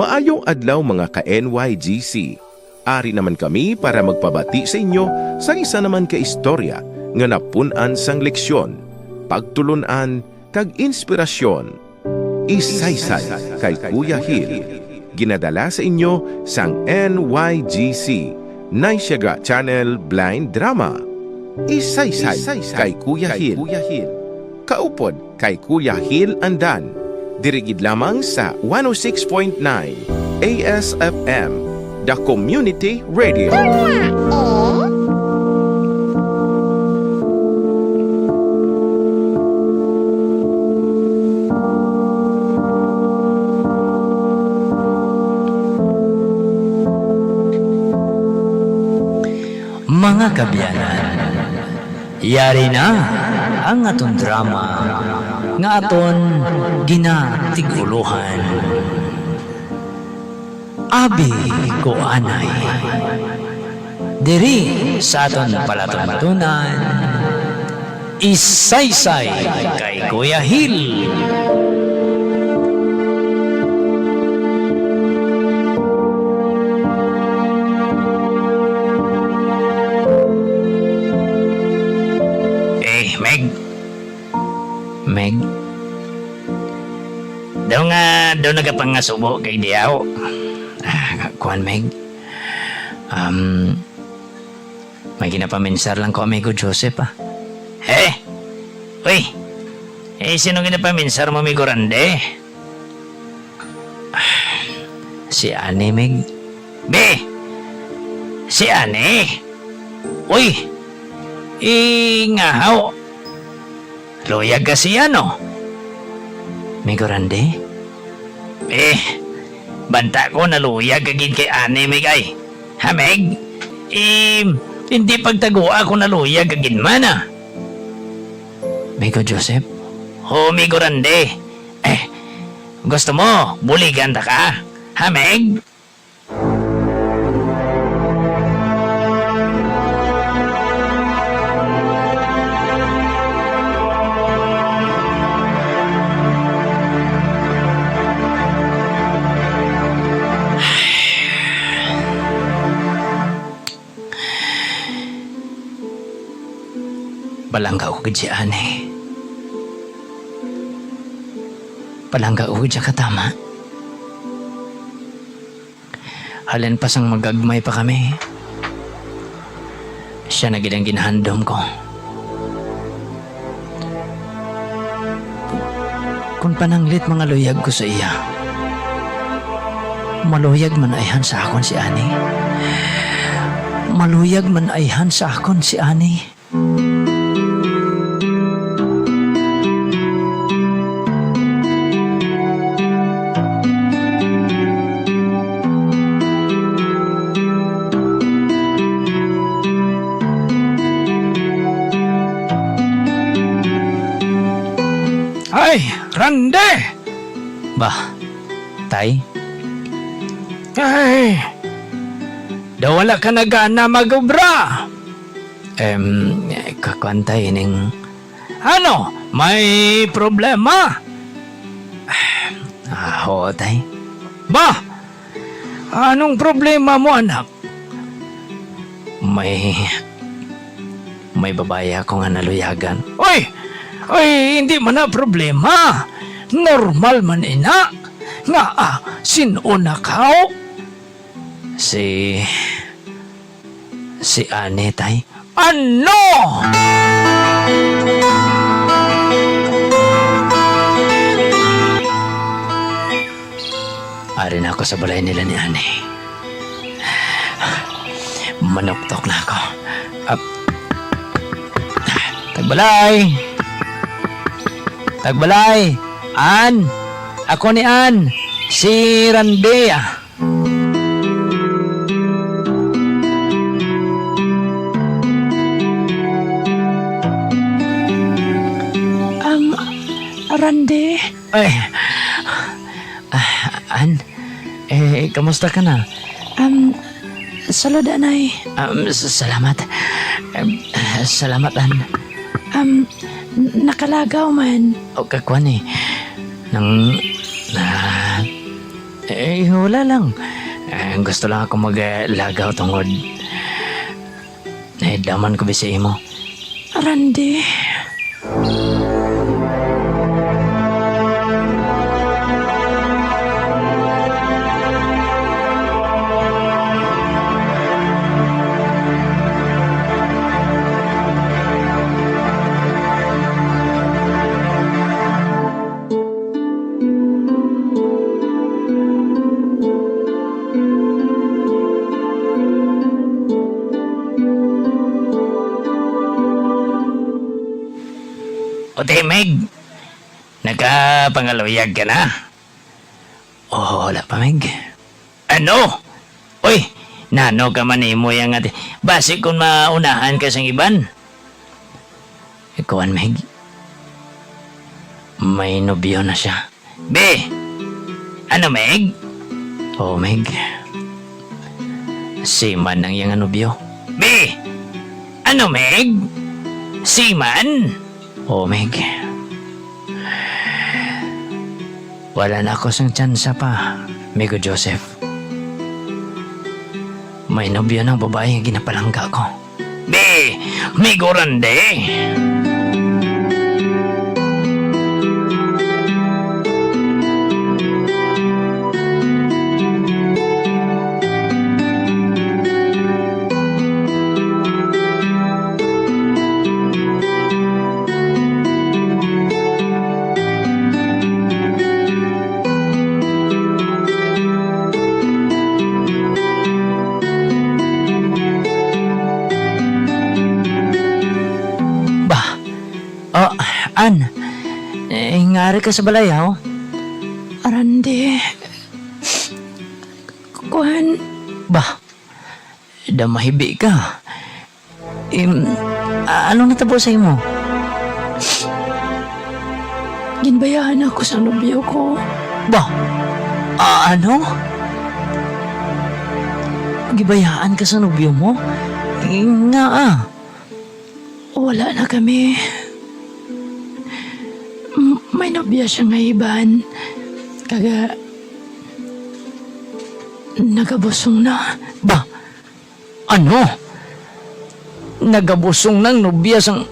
Maayong adlaw mga ka-NYGC. Ari naman kami para magpabati sa inyo sa isa naman ka istorya nga napunan sang leksyon, pagtulunan, kag inspirasyon. Isaysay kay Kuya Hill. Ginadala sa inyo sang NYGC, Naisyaga Channel Blind Drama. Isaysay kay Kuya Hill. Kaupod kay Kuya Hill Andan. Dirigid lamang sa 106.9 ASFM, The Community Radio. Mga kabyanan, yari na ang aton drama nga aton ginatiguluhan. Abi ko anay. Diri sa aton palatuntunan, isaysay kay Kuya Hill. Nga, daw nagapangasubo kay Diaw. Ah, kuan Meg. Um, may ginapaminsar lang ko amigo Joseph ah. Eh, uy, eh sino ginapaminsar mo amigo Rande? Ah, Si Ani Meg. Be, si Ani. Uy, Ingahaw. Luyag kasi ano? May gorande? Eh, banta ko na luyag kagin kay ane may kay. Hameg? Eh, hindi pagtagua ako na luyag kagin man ah. Migo Joseph? Oh, Migo Rande. Eh, gusto mo, buligan ta ka? Hameg? Balangga ko si ane. Palangga ko siya katama. Halin pa sang magagmay pa kami. Siya na gid ang ginahandom ko. Kung pananglit mga luyag ko sa iya, maluyag man ayhan sa akon si Ani. Maluyag man ayhan sa akon si Ani. Ay, Rande! Ba, tay? Ay, daw wala ka na gana magubra. Em, kakwantay ning... Ano? May problema? Ah, oo, tay. Ba, anong problema mo, anak? May... May babae ako nga naluyagan. Uy! Ay, hindi man na problema. Normal man ina. Nga ah, sinuna kao? Si... Si Ane, tay. Ano? Arin ako sa balay nila ni Ane. Manoktok na ako. Up. Tagbalay! Tagbalay! An! Ako ni An! Si Randea! Um, Rande, Ay! Ah, An? Eh, kamusta ka na? um, salud anay. Um, salamat. Um, salamat, An. Um, nakalagaw man. O kakwan eh. Nang... Na... Eh, wala lang. Eh, gusto lang ako maglagaw tungod. Eh, daman ko bisa imo. Randy. O Meg, nagkapangaluyag ka na? Oo, wala pa, Meg. Ano? Uy, nano ka man mo yung ate. Basi kung maunahan ka sa iban. Ikawan, Meg. May nobyo na siya. Be! Ano, Meg? Oo, Meg. Siman ang iyang nobyo. Be! Ano, Meg? Siman? Oo, Meg. Wala na ako sang tsansa pa, Migo Joseph. May nobyo ng babae ang ginapalangga ko. Be! Migo Rande! Ba? Ngari ka sa balayaw? Randy. Kuhan. Ba? Damahibi ka. Im, a- anong natabo sa imo? Ginbayahan ako sa nobyo ko. Ba? Ah, ano? Gibayaan ka sa nobyo mo? Nga ah. Wala na kami. Nobya siya nga iban. Kaga... Nagabusong na. Ba? Ano? Nagabusong ng nobya sang...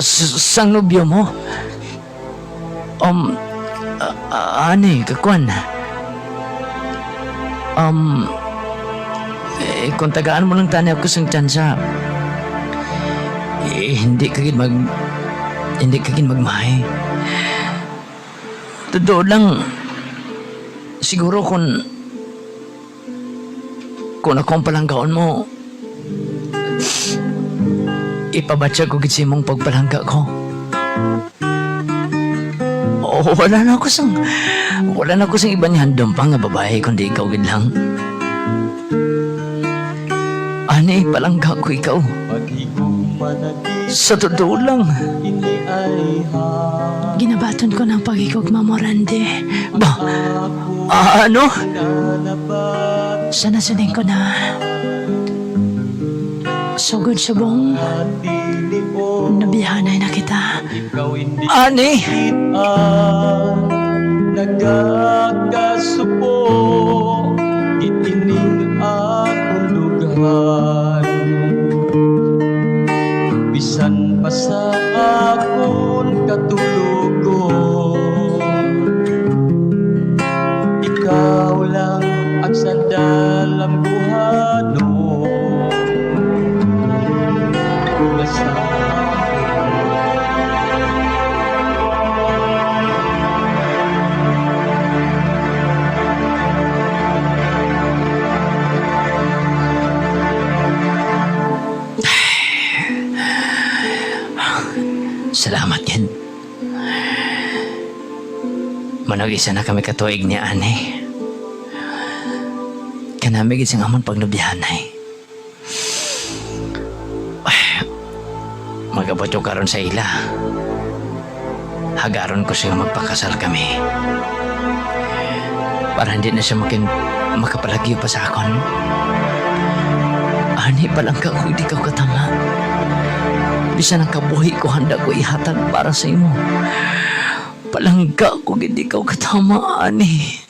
sang nobyo mo? Um... a- ano eh, kakwan? Um... Eh, kung tagaan mo lang tani ako sang tsansa, eh, hindi kagid mag... Hindi kagid magmahay. Totoo lang, siguro kung kung akong palanggaon mo, ipabatsa ko gitsi mong pagpalangga ko. Oo, wala na ako sang... Wala na ako sang iba ni handom pa nga babae kundi ikaw gid lang. Ani, palangga ko ikaw. Sa totoo lang. Ginabaton ko ng pagikugma mo, Randy. Ba? Ah, ano? Sana suning ko na. Sugod subong. Nabihanay na kita. Ani? Nagkakasupo Salamat yan. Manog isa na kami katuig ni Ani. Kanami gising amon pagnubihanay. Magabot yung karon sa ila. Hagaron ko siya magpakasal kami. Para hindi na siya makin makapalagyo pa sa akon. Ani palang ka kung di ka katama bisan ang kabuhi ko handa ko ihatag para sa imo. Palangga ko hindi ka katamaan eh.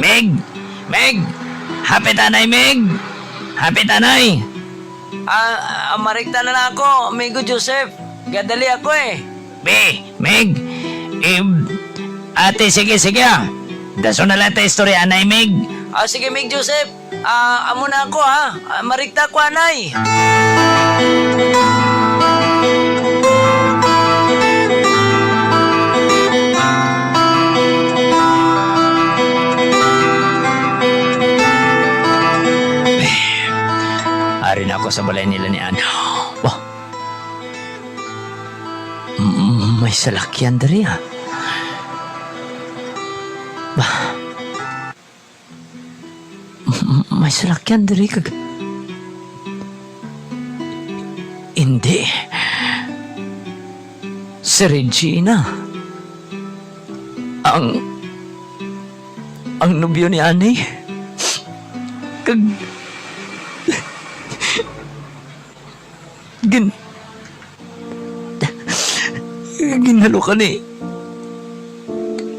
Meg! Meg! Happy tanay, Meg! Happy tanay! Ah, ah marikta na, na ako, Migo Joseph. Gadali ako eh. Be, Meg! Eh, ate, sige, sige ah. Daso na lang tayo istorya, anay, Meg. Ah, sige, Mig Joseph. Ah, amo na ako ha. Ah, marikta ko, anay. Ari na ako sa balay nila ni Ann. Wah! M- May salakyan dari ah. Bah. M- May salakyan dari kag... Hindi. Si Regina. Ang... Ang nobyo ni Annie. Kag... Gin... Ginalo ka ni...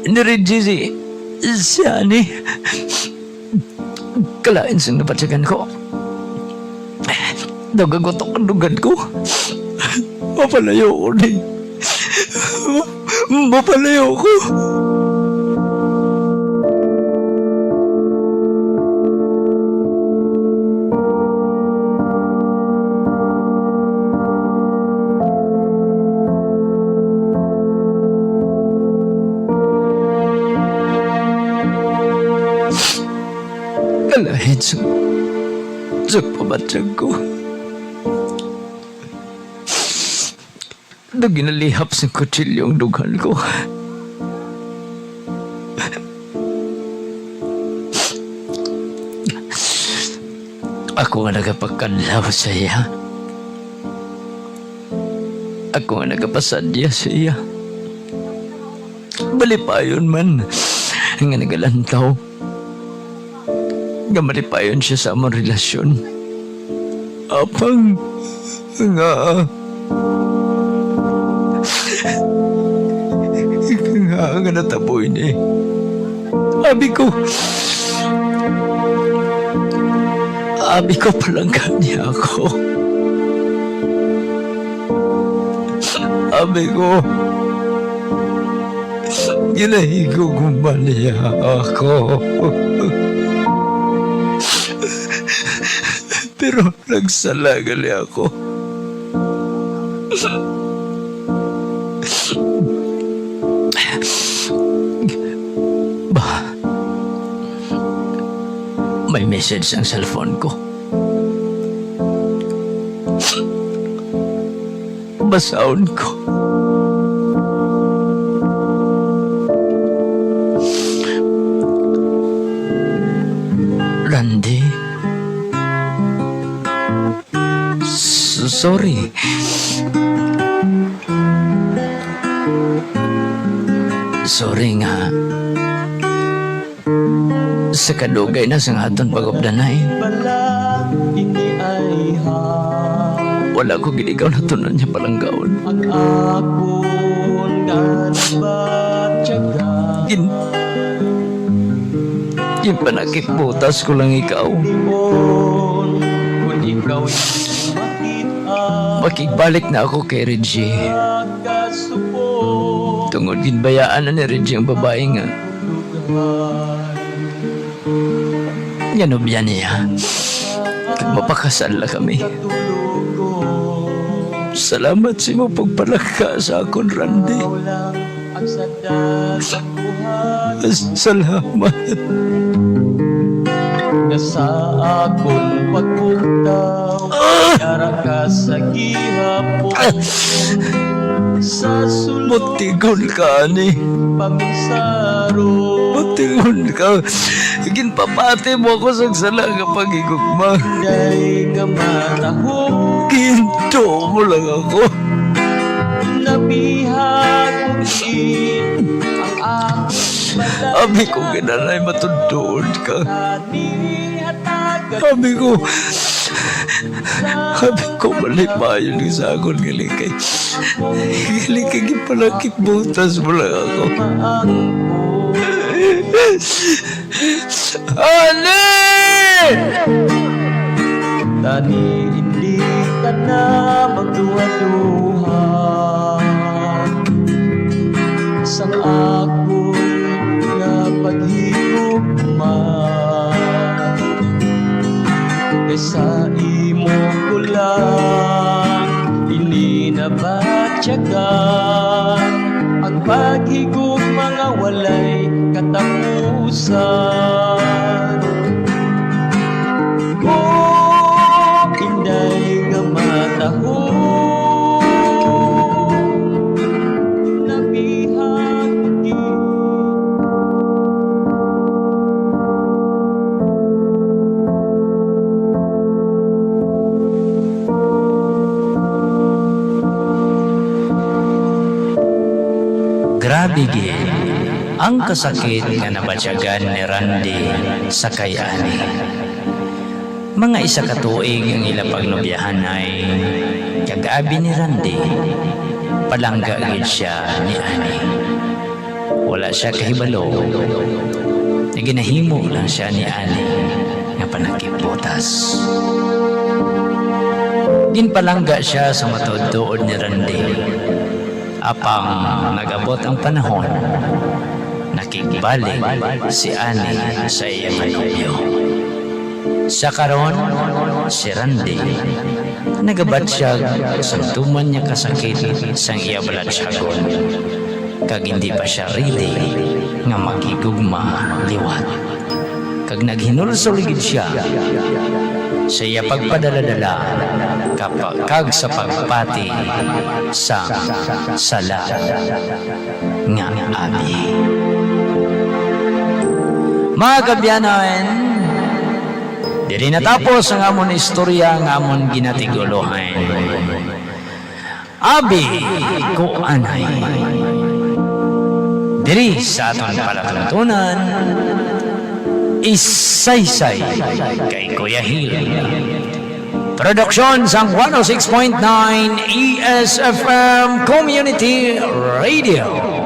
Ni Reggie si... Si Ani. Kalain sa napatsagan ko. Nagagotok ang dugan ko. Mapalayo ko ni. Mapalayo ko. Sa pamatsyag ko. Na ginalihap sa kutsilyong dughan ko. Ako nga nagapagkanlaw sa iya. Ako nga nagapasadya sa iya. Balipayon man nga nagalantaw nga malipayon siya sa among relasyon. Apang nga nga nga nataboy ni. Abi ko Abi ko palang kanya ako. Abi ko Ginahigo gumaliya ako. Pero nagsala gali ako. Ba? May message ang cellphone ko. Basaon ko. Randy. Sorry. Sorry nga. Sa kadugay na sa aton pagobdanay. Wala ko ginigaw na tunan niya palang gaon. Gin... Gin panakit butas ko lang ikaw. Kung ikaw. Makigbalik na ako kay Reggie. Tungod ginbayaan na ni Reggie ang babae nga. lugar. Yan niya. Kag mapakasal na kami. Salamat sa mo pagpalaka sa akon, Randy. Buhay Salamat. Na sa akong pagpuntaw Yara ka sa gihapon Sa sulong Mutigon ka ni. paminsaro Mutigon ka. Ginpapati mo ako sa sala nga pagigugma. Day nga matahong Ginto mo lang ako. Nabihag din ang aking Abi ko ginanay matundod ka. Abi ko, abi ko malipayon ni sa akon galikay. Galikay gipalakip butas mo lang ako. Ani! Tani hindi ka na magduha-duha Sang ako'y Kaysa imo ko lang Ininabatyagan Ang paghigug mga walay katapusan Grabe gid ang kasakit nga nabatyagan ni Randy sa kayani. Mga isa ka tuig ang ila pagnobyahan ay kagabi ni Randy. Palangga gid siya ni Ani. Wala siya kahibalo. Naginahimo lang siya ni Ani nga panakiputas. Ginpalangga siya sa matudtuod ni Randy apang nagabot ang panahon nakikibalik si Ani sa iyang kanobyo. Sa karon, si Randy, nagabat siya sa tuman niya kasakit sang iya balatsyagon. Kag hindi pa siya ready nga makigugma liwat. Kag naghinulsuligid siya sa iya pagpadala-dala kapag kag sa pagpati sa sala nga abi. Mga kabyanan, diri natapos ang amon istorya nga amon ginatiguluhan. Abi ko anay. Diri sa aton palatuntunan, isaysay kay Kuya Hill. Produksyon sang 106.9 ESFM Community Radio.